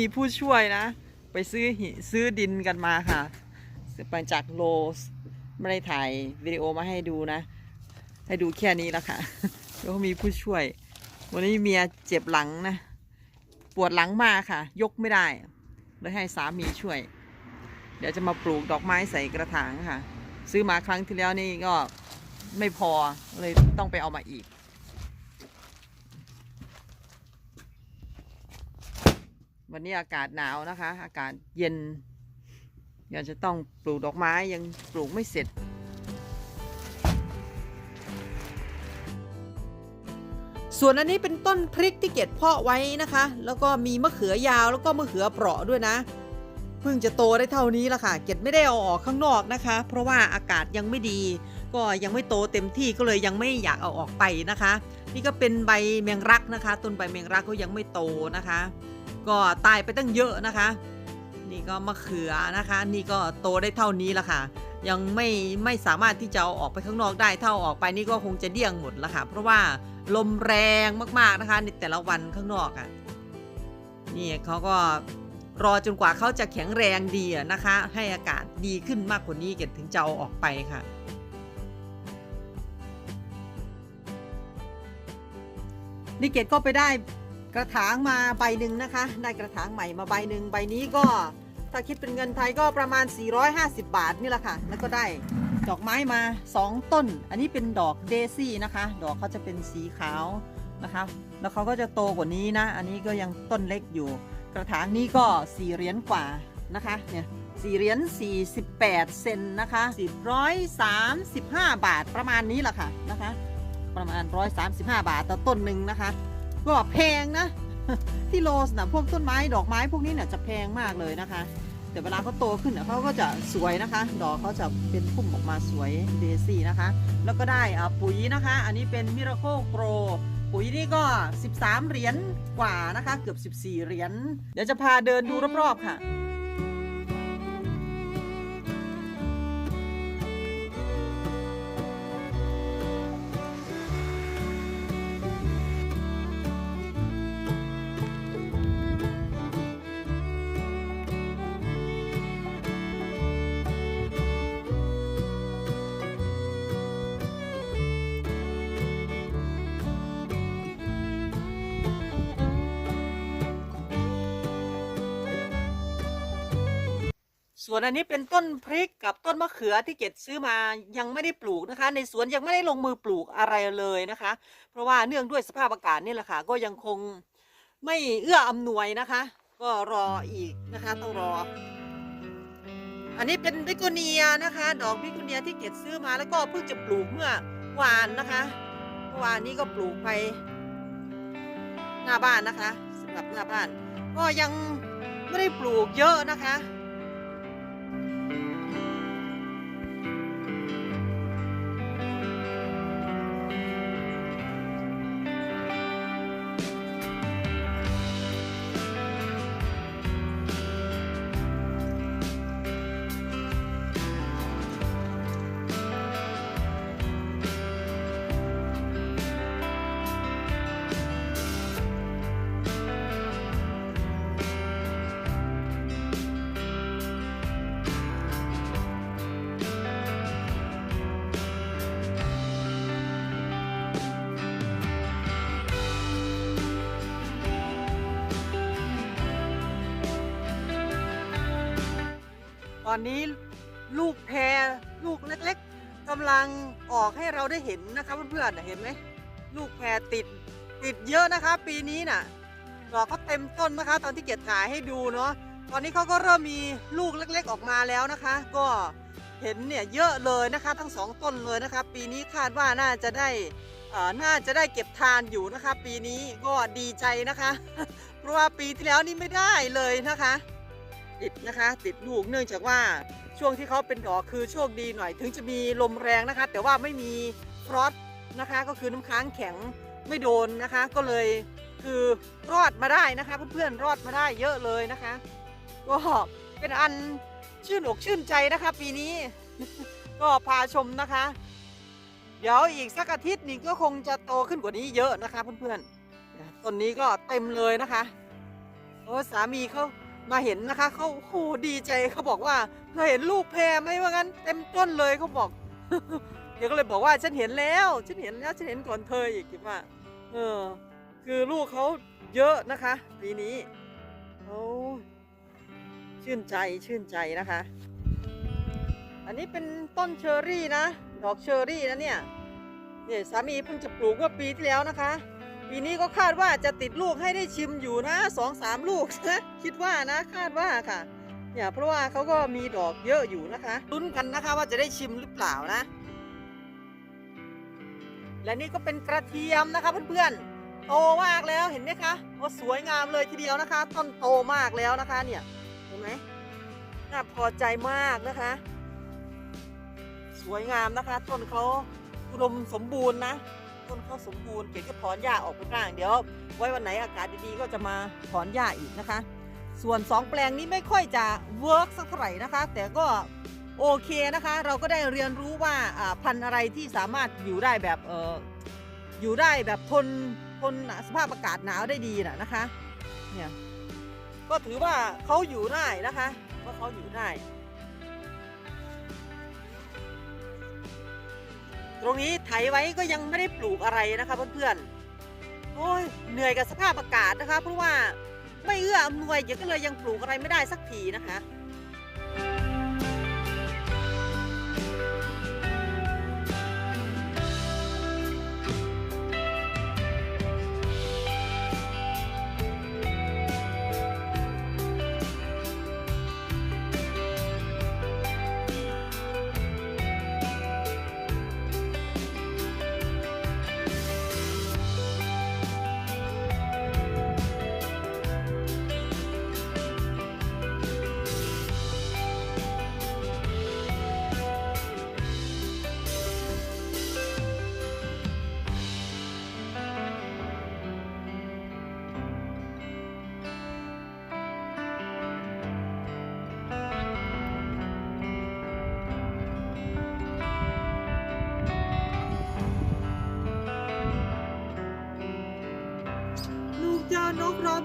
มีผู้ช่วยนะ ไปซื้อหิซื้อดินกันมาค่ะไปจากโลสไม่ได้ถ่ายวิดีโอมาให้ดูนะ ให้ดูแค่นี้แล้วค่ะแล้วก็มีผู้ช่วย วันนี้เมียเจ็บหลังนะ ปวดหลังมากค่ะ ยกไม่ได้เลยให้สามีช่วย เดี๋ยวจะมาปลูกดอกไม้ใส่กระถางค่ะ ซื้อมาครั้งที่แล้วนี่ก็ไม่พอเลยต้องไปเอามาอีก วันนี้อากาศหนาวนะคะ อากาศเย็นยังจะต้องปลูกดอกไม้ยังปลูกไม่เสร็จ ส่วนอันนี้เป็นต้นพริกที่เก็บเพาะไว้นะคะ แล้วก็มีมะเขือยาวแล้วก็มะเขือเปราะด้วยนะ เพิ่งจะโตได้เท่านี้ละค่ะ เก็บไม่ได้เอาออกข้างนอกนะคะ เพราะว่าอากาศยังไม่ดี ก็ยังไม่โตเต็มที่ก็เลยยังไม่อยากเอาออกไปนะคะ นี่ก็เป็นใบแมงรักนะคะ ต้นใบแมงรักก็ยังไม่โตนะคะ ก็ตายไปตั้งเยอะนะคะ นี่ก็มะเขือนะคะ นี่ก็โตได้เท่านี้ละค่ะ ยังไม่ไม่สามารถที่จะเอาออกไปข้างนอกได้เท่าออกไปนี่ก็คงจะเดี่ยงหมดละค่ะ เพราะว่าลมแรงมากๆนะคะ ในแต่ละวันข้างนอกอะ่ะนี่เขาก็รอจนกว่าเขาจะแข็งแรงดีนะคะ ให้อากาศดีขึ้นมากกว่านี้เก็ถึงจะเอาออกไปค่ะ นี่เกดก็ไปได้กระถางมาใบหนึ่งนะคะ ได้กระถางใหม่มาใบหนึ่งใบนี้ก็ถ้าคิดเป็นเงินไทยก็ประมาณ 450 บาทนี่แหละค่ะ แล้วก็ได้ดอกไม้มา 2 ต้น อันนี้เป็นดอกเดซี่นะคะ ดอกเขาจะเป็นสีขาวนะคะ แล้วเขาก็จะโตกว่านี้นะ อันนี้ก็ยังต้นเล็กอยู่ กระถางนี้ก็4เหรียญกว่านะคะเนี่ย4เหรียญ48 เซนนะคะ435 บาทประมาณนี้แหละค่ะนะคะ ประมาณ 135 บาทต่อต้นหนึ่งนะคะก็แพงนะ ที่โลสนะพวกต้นไม้ดอกไม้พวกนี้เนี่ยจะแพงมากเลยนะคะ แต่เวลาเขาโตขึ้นเนี่ยเขาก็จะสวยนะคะ ดอกเขาจะเป็นพุ่มออกมาสวยเดซี่นะคะ แล้วก็ได้อาปุ๋ยนะคะ อันนี้เป็นมิราโคโปรปุ๋ยนี่ก็ 13 เหรียญกว่านะคะ เกือบ 14 เหรียญเดี๋ยวจะพาเดินดูรอบๆค่ะ ส่วนอันนี้เป็นต้นพริกกับต้นมะเขือที่เกดซื้อมายังไม่ได้ปลูกนะคะ ในสวนยังไม่ได้ลงมือปลูกอะไรเลยนะคะ เพราะว่าเนื่องด้วยสภาพอากาศนี่แหละค่ะ ก็ยังคงไม่เอื้ออำนวยนะคะ ก็รออีกนะคะต้องรอ อันนี้เป็นบิโกเนียนะคะ ดอกบิโกเนียที่เกดซื้อมาแล้วก็เพิ่งจะปลูกเมื่อวานนะคะเมื่อวานนี้ก็ปลูกไปหน้าบ้านนะคะสำหรับหน้าบ้าน ก็ยังไม่ได้ปลูกเยอะนะคะ ตอนนี้ลูกแพรลูกเล็กๆกำลังออกให้เราได้เห็นนะคะเพื่อนๆเห็นไหมลูกแพรติดติดเยอะนะคะ ปีนี้น่ะดอกเขาเต็มต้นนะคะ ตอนที่เกียรถ่ายให้ดูเนาะตอนนี้เขาก็เริ่มมีลูกเล็ก ๆ ออกมาแล้วนะคะ ก็เห็นเนี่ยเยอะเลยนะคะ ทั้งสองต้นเลยนะคะ ปีนี้คาดว่าน่าจะได้อ่อน่าจะได้เก็บทานอยู่นะคะ ปีนี้ก็ดีใจนะคะ เพราะว่าปีที่แล้วนี่ไม่ได้เลยนะคะ ติดนะคะ ติดลูกเนื่องจากว่าช่วงที่เขาเป็นดอกคือโชคดีหน่อย ถึงจะมีลมแรงนะคะ แต่ว่าไม่มีฟรอสนะคะ ก็คือน้ำค้างแข็งไม่โดนนะคะ ก็เลยคือรอดมาได้นะคะ เพื่อนๆรอดมาได้เยอะเลยนะคะก็เป็นอันชื่นอกชื่นใจนะคะ ปีนี้ ก็พาชมนะคะ เดี๋ยวอีกสักอาทิตย์นึงก็คงจะโตขึ้นกว่านี้เยอะนะคะ เพื่อนๆต้นนี้ก็เต็มเลยนะคะโอ้สามีเขา มาเห็นนะคะเขาโอ้โหดีใจเขาบอกว่าเธอเห็นลูกแพรไหมว่างั้นเต็มต้นเลยเขาบอกเดี๋ยวก็เลยบอกว่าฉันเห็นแล้วฉันเห็นแล้วฉันเห็นก่อนเธออีกคิดว่าเออ คือลูกเขาเยอะนะคะปีนี้โอ้ชื่นใจชื่นใจนะคะ อันนี้เป็นต้นเชอรี่นะ ดอกเชอรี่นะเนี่ยเนี่ยสามีเพิ่งจะปลูกเมื่อปีที่แล้วนะคะ ปีนี้ก็คาดว่าจะติดลูกให้ได้ชิมอยู่นะสองสามลูกนะคิดว่านะคาดว่าค่ะเนี่ยเพราะว่าเขาก็มีดอกเยอะอยู่นะคะลุ้นกันนะคะว่าจะได้ชิมหรือเปล่านะ และนี่ก็เป็นกระเทียมนะคะเพื่อนๆโตมากแล้วเห็นไหมคะว่าสวยงามเลยทีเดียวนะคะ ต้นโตมากแล้วนะคะเนี่ยเห็นไหมน่าพอใจมากนะคะ สวยงามนะคะ ต้นเขาอุดมสมบูรณ์นะ ต้นเขาสมบูรณ์เก๋ก็ถอนหญ้าออกไปบ้างเดี๋ยว ไว้วันไหนอากาศดีๆก็จะมาถอนหญ้าอีกนะคะ ส่วนสองแปลงนี้ไม่ค่อยจะเวิร์กสักเท่าไหร่นะคะ แต่ก็โอเคนะคะ เราก็ได้เรียนรู้ว่าอ่าพันธุ์อะไรที่สามารถอยู่ได้แบบเอออยู่ได้แบบทนทนสภาพอากาศหนาวได้ดีนะนะคะเนี่ยก็ถือว่าเขาอยู่ได้นะคะว่าเขาอยู่ได้ ตรงนี้ไถไว้ก็ยังไม่ได้ปลูกอะไรนะคะเพื่อนๆโอ้ยเหนื่อยกับสภาพอากาศนะคะ เพราะว่าไม่เอื้ออำนวยเดี๋ยวก็เลยยังปลูกอะไรไม่ได้สักทีนะคะ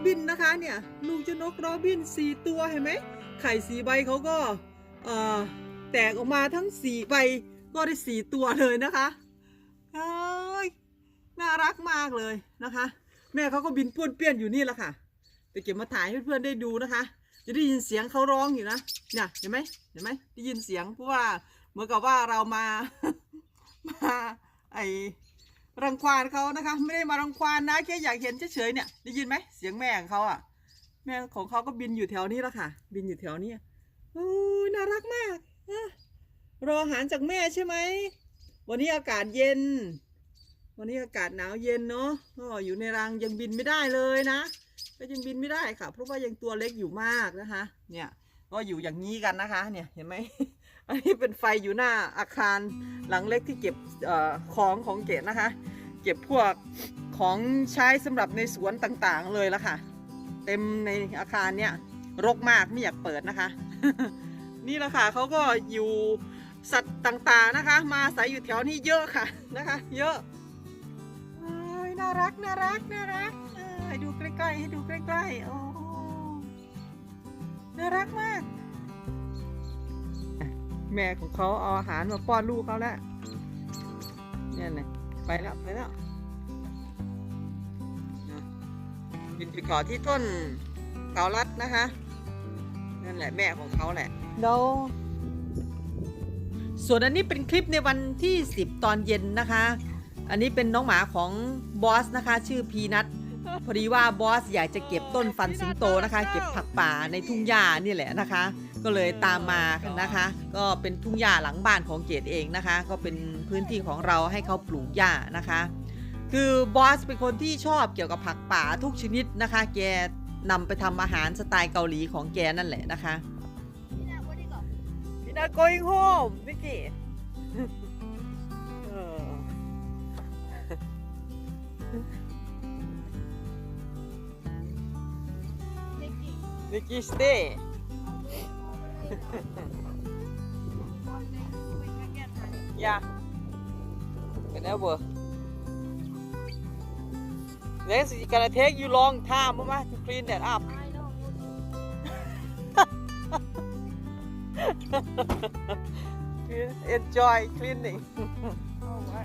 บินนะคะเนี่ยลูกเจ้านกโรบินสี่ตัวเห็นไหมไข่สีใบเขาก็เอ่อแตกออกมาทั้งสี่ใบก็ได้สี่ตัวเลยนะคะเอ้ยน่ารักมากเลยนะคะ แม่เขาก็บินป้วนเปี้ยนอยู่นี่แหละค่ะแต่เก็บมาถ่ายให้เพื่อนๆได้ดูนะคะ จะได้ยินเสียงเขาร้องอยู่นะเนี่ยเห็นไหมเห็นไหมได้ยินเสียงเพราะว่าเหมือนกับว่าเรามามาไอ รังควานเขานะคะ ไม่ได้มารังควานนะแค่อยากเห็นเฉยๆเนี่ยได้ยินไหมเสียงแม่ของเขาอะ แม่ของเขาก็บินอยู่แถวนี้แล้วค่ะ บินอยู่แถวนี้โอ้ยน่ารักมากอรออาหารจากแม่ใช่ไหมวันนี้อากาศเย็น วันนี้อากาศหนาวเย็นเนาะก็อยู่ในรังยังบินไม่ได้เลยนะก็ยังบินไม่ได้ค่ะ เพราะว่ายังตัวเล็กอยู่มากนะคะ เนี่ยก็อยู่อย่างนี้กันนะคะ เนี่ยเห็นไหม อันนี้เป็นไฟอยู่หน้าอาคารหลังเล็กที่เก็บอของของเกดนะคะ เก็บพวกของใช้สำหรับในสวนต่างๆเลยละค่ะ เต็มในอาคารเนี่ยรกมากไม่อยากเปิดนะคะ นี่แหละค่ะเขาก็อยู่สัตว์ต่างๆนะคะ มาอาศัยอยู่แถวนี้เยอะค่ะนะคะ เยอะอน่ารักน่ารักน่ารักให้ดูใกล้ๆให้ดูใกล้ๆโอ้น่ารักมาก แม่ของเขาเอาอาหารมาป้อนลูกเขาแล้วเนี่ยนะไปแล้วไปแล้วบินไปเกาะที่ต้นเกาลัดนะคะนั่นแหละแม่ของเขาแหละแล้วส่วนอันนี้เป็นคลิปในวันที่ 10 ตอนเย็นนะคะ อันนี้เป็นน้องหมาของบอสนะคะ ชื่อพีนัทพอดีว่าบอสอยากจะเก็บต้นฟันสิงโตนะคะ เก็บผักป่าในทุ่งหญ้านี่แหละนะคะ ก็เลยตามมานะคะ ก็เป็นทุ่งหญ้าหลังบ้านของเกดเองนะคะ ก็เป็นพื้นที่ของเราให้เขาปลูกหญ้านะคะ คือบอสเป็นคนที่ชอบเกี่ยวกับผักป่าทุกชนิดนะคะ แกนำไปทำอาหารสไตล์เกาหลีของแกนั่นแหละนะคะพี่นา going home นิกกี้นิกกี้ stay Ja. Genau wo. Yes, it's gonna take you long time, Mama, to clean that up. I know. Enjoy cleaning.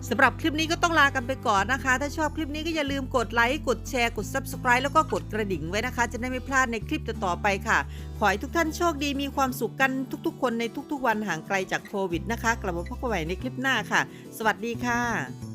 สำหรับคลิปนี้ก็ต้องลากันไปก่อนนะคะ ถ้าชอบคลิปนี้ก็อย่าลืมกดไลค์ กดแชร์ กด Subscribe แล้วก็กดกระดิ่งไว้นะคะ จะได้ไม่พลาดในคลิปต่อๆไปค่ะ ขอให้ทุกท่านโชคดีมีความสุขกันทุกๆ คนในทุกๆ วันห่างไกลจากโควิดนะคะ กลับมาพบกันใหม่ในคลิปหน้าค่ะ สวัสดีค่ะ